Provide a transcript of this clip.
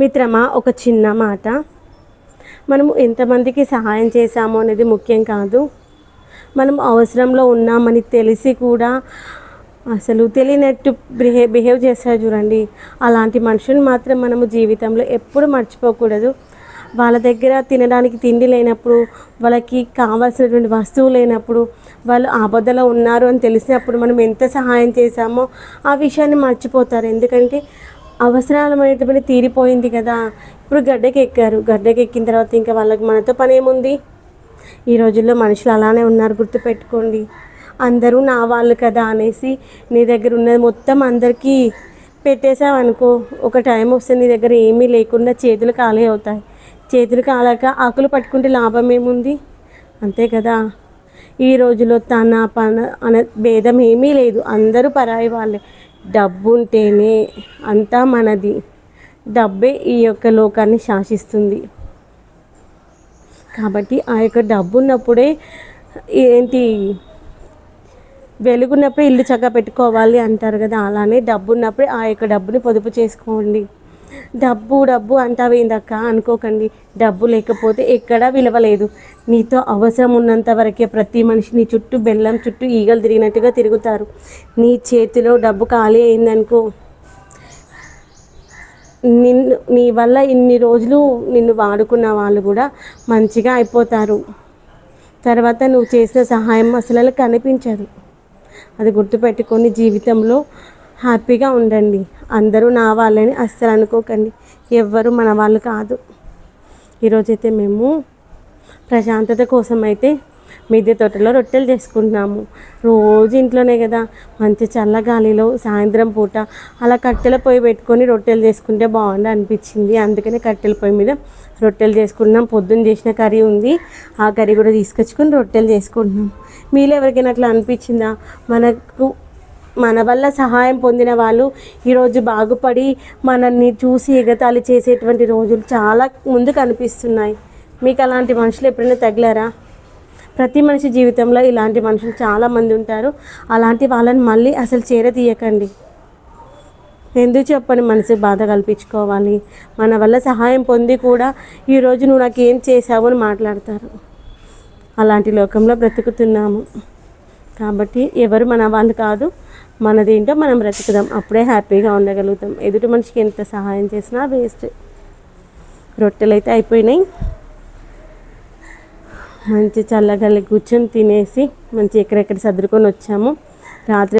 మిత్రమా ఒక చిన్న మాట. మనము ఎంతమందికి సహాయం చేశామో అనేది ముఖ్యం కాదు. మనం అవసరంలో ఉన్నామని తెలిసి కూడా అసలు తెలియనట్టు బిహేవ్ బిహేవ్ చేస్తారు చూడండి. అలాంటి మనుషులు మాత్రం మనము జీవితంలో ఎప్పుడు మర్చిపోకూడదు. వాళ్ళ దగ్గర తినడానికి తిండి లేనప్పుడు వాళ్ళకి కావాల్సినటువంటి వస్తువు లేనప్పుడు వాళ్ళు ఆపదలో ఉన్నారు అని తెలిసినప్పుడు మనం ఎంత సహాయం చేశామో ఆ విషయాన్ని మర్చిపోతారు. ఎందుకంటే అవసరాలమైనటువంటి తీరిపోయింది కదా. ఇప్పుడు గడ్డకి ఎక్కారు గడ్డకి ఎక్కిన తర్వాత ఇంకా వాళ్ళకి మనతో పని ఏముంది ఈ రోజుల్లో మనుషులు అలానే ఉన్నారు గుర్తుపెట్టుకోండి. అందరూ నా వాళ్ళు కదా అనేసి నీ దగ్గర ఉన్నది మొత్తం అందరికీ పెట్టేశావనుకో ఒక టైం వస్తే నీ దగ్గర ఏమీ లేకుండా చేతులు ఖాళీ అవుతాయి. చేతులు కాలాక ఆకులు పట్టుకుంటే లాభం ఏముంది? అంతే కదా. ఈ రోజులో తన పన అనే భేదం ఏమీ లేదు. అందరూ పరాయి వాళ్ళే. డబ్బు ఉంటేనే అంతా మనది. డబ్బే ఈ యొక్క లోకాన్ని శాసిస్తుంది. కాబట్టి ఆ యొక్క డబ్బు ఉన్నప్పుడే ఏంటి? వెలుగున్నప్పుడే ఇల్లు చక్కగా పెట్టుకోవాలి అంటారు కదా అలానే డబ్బు ఉన్నప్పుడే ఆ యొక్క డబ్బుని పొదుపు చేసుకోండి. డబ్బు డబ్బు అంటావేందక్క అనుకోకండి. డబ్బు లేకపోతే ఎక్కడా విలువలేదు. నీతో అవసరం ఉన్నంత వరకే ప్రతి మనిషి నీ చుట్టూ బెల్లం చుట్టూ ఈగలు తిరిగినట్టుగా తిరుగుతారు. నీ చేతిలో డబ్బు ఖాళీ అయిందనుకో నిన్ను నీ వల్ల ఇన్ని రోజులు నిన్ను వాడుకున్న వాళ్ళు కూడా మంచిగా అయిపోతారు. తర్వాత నువ్వు చేసిన సహాయం అసలు కనిపించదు. అది గుర్తుపెట్టుకొని జీవితంలో హ్యాపీగా ఉండండి. అందరూ నా వాళ్ళని అస్సలు అనుకోకండి. ఎవ్వరు మన వాళ్ళు కాదు. ఈరోజైతే మేము ప్రశాంతత కోసం అయితే మిద్దె తోటలో రొట్టెలు చేసుకుంటున్నాము. రోజు ఇంట్లోనే కదా. మంచి చల్లగాలిలో సాయంత్రం పూట అలా కట్టెల పొయ్యి పెట్టుకొని రొట్టెలు చేసుకుంటే బాగుండు అనిపించింది. అందుకనే కట్టెల పొయ్యి మీద రొట్టెలు చేసుకుంటున్నాం పొద్దున్న చేసిన కర్రీ ఉంది. ఆ కర్రీ కూడా తీసుకొచ్చుకొని రొట్టెలు చేసుకుంటున్నాం. మీలో ఎవరికైనా అట్లా అనిపించిందా? మనకు మన వల్ల సహాయం పొందిన వాళ్ళు ఈరోజు బాగుపడి మనల్ని చూసి ఎగతాళి చేసేటువంటి రోజులు చాలా ముందు కనిపిస్తున్నాయి మీకు అలాంటి మనుషులు ఎప్పుడైనా తగిలారా? ప్రతి మనిషి జీవితంలో ఇలాంటి మనుషులు చాలామంది ఉంటారు. అలాంటి వాళ్ళని మళ్ళీ అసలు చేరతీయకండి. ఎందుకు చెప్పని మనసు బాధ కల్పించుకోవాలి? మన వల్ల సహాయం పొంది కూడా ఈరోజు నువ్వు నాకు ఏం చేసావు అని మాట్లాడతారు. అలాంటి లోకంలో బ్రతుకుతున్నాము. కాబట్టి ఎవరు మన వాళ్ళు కాదు. మనదేంటో మనం బ్రతుకుదాం. అప్పుడే హ్యాపీగా ఉండగలుగుతాం. ఎదుటి మనిషికి ఎంత సహాయం చేసినా వేస్ట్. రొట్టెలు అయితే అయిపోయినాయి. మంచి చల్లగల్లి కూర్చొని తినేసి మంచి ఎక్కడెక్కడ సర్దుకొని వచ్చాము. రాత్రి